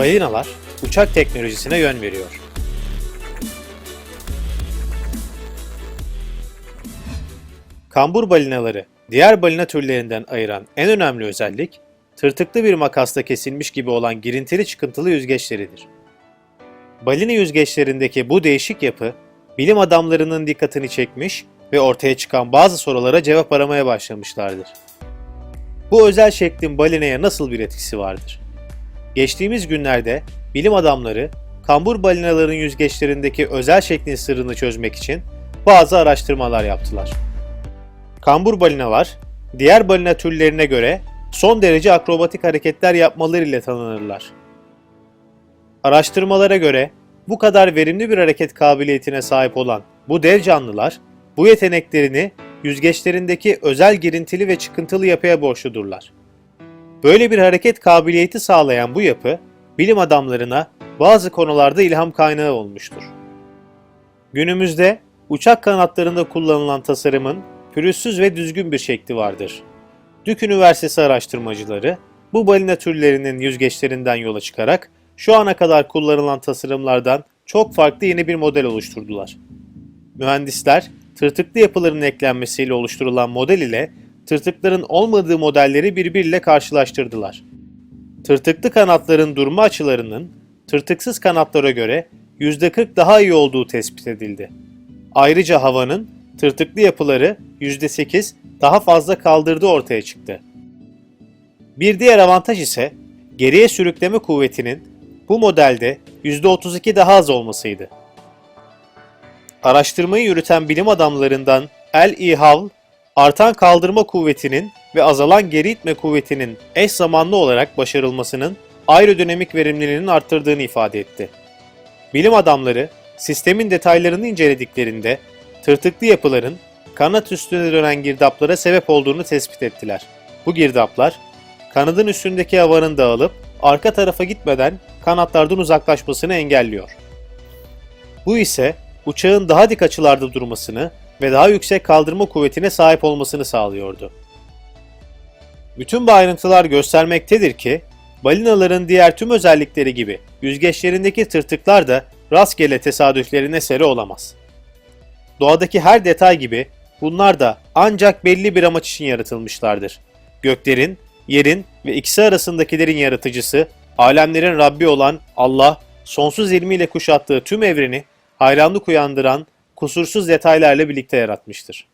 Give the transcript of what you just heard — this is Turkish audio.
Balinalar uçak teknolojisine yön veriyor. Kambur balinaları diğer balina türlerinden ayıran en önemli özellik, tırtıklı bir makasla kesilmiş gibi olan girintili çıkıntılı yüzgeçleridir. Balina yüzgeçlerindeki bu değişik yapı, bilim adamlarının dikkatini çekmiş ve ortaya çıkan bazı sorulara cevap aramaya başlamışlardır. Bu özel şeklin balinaya nasıl bir etkisi vardır? Geçtiğimiz günlerde bilim adamları kambur balinaların yüzgeçlerindeki özel şeklin sırrını çözmek için bazı araştırmalar yaptılar. Kambur balinalar diğer balina türlerine göre son derece akrobatik hareketler yapmalarıyla tanınırlar. Araştırmalara göre bu kadar verimli bir hareket kabiliyetine sahip olan bu dev canlılar bu yeteneklerini yüzgeçlerindeki özel girintili ve çıkıntılı yapıya borçludurlar. Böyle bir hareket kabiliyeti sağlayan bu yapı bilim adamlarına bazı konularda ilham kaynağı olmuştur. Günümüzde uçak kanatlarında kullanılan tasarımın pürüzsüz ve düzgün bir şekli vardır. Dük Üniversitesi araştırmacıları bu balina türlerinin yüzgeçlerinden yola çıkarak şu ana kadar kullanılan tasarımlardan çok farklı yeni bir model oluşturdular. Mühendisler tırtıklı yapıların eklenmesiyle oluşturulan model ile tırtıkların olmadığı modelleri birbiriyle karşılaştırdılar. Tırtıklı kanatların durma açılarının tırtıksız kanatlara göre %40 daha iyi olduğu tespit edildi. Ayrıca havanın tırtıklı yapıları %8 daha fazla kaldırdığı ortaya çıktı. Bir diğer avantaj ise geriye sürükleme kuvvetinin bu modelde %32 daha az olmasıydı. Araştırmayı yürüten bilim adamlarından El İhav, artan kaldırma kuvvetinin ve azalan geri itme kuvvetinin eş zamanlı olarak başarılmasının aerodinamik verimliliğinin arttırdığını ifade etti. Bilim adamları sistemin detaylarını incelediklerinde tırtıklı yapıların kanat üstüne dönen girdaplara sebep olduğunu tespit ettiler. Bu girdaplar kanadın üstündeki havanın dağılıp arka tarafa gitmeden kanatlardan uzaklaşmasını engelliyor. Bu ise uçağın daha dik açılarda durmasını ve daha yüksek kaldırma kuvvetine sahip olmasını sağlıyordu. Bütün bu ayrıntılar göstermektedir ki balinaların diğer tüm özellikleri gibi yüzgeçlerindeki tırtıklar da rastgele tesadüflerin eseri olamaz. Doğadaki her detay gibi bunlar da ancak belli bir amaç için yaratılmışlardır. Göklerin, yerin ve ikisi arasındakilerin yaratıcısı, alemlerin Rabbi olan Allah, sonsuz ilmiyle kuşattığı tüm evreni hayranlık uyandıran kusursuz detaylarla birlikte yaratmıştır.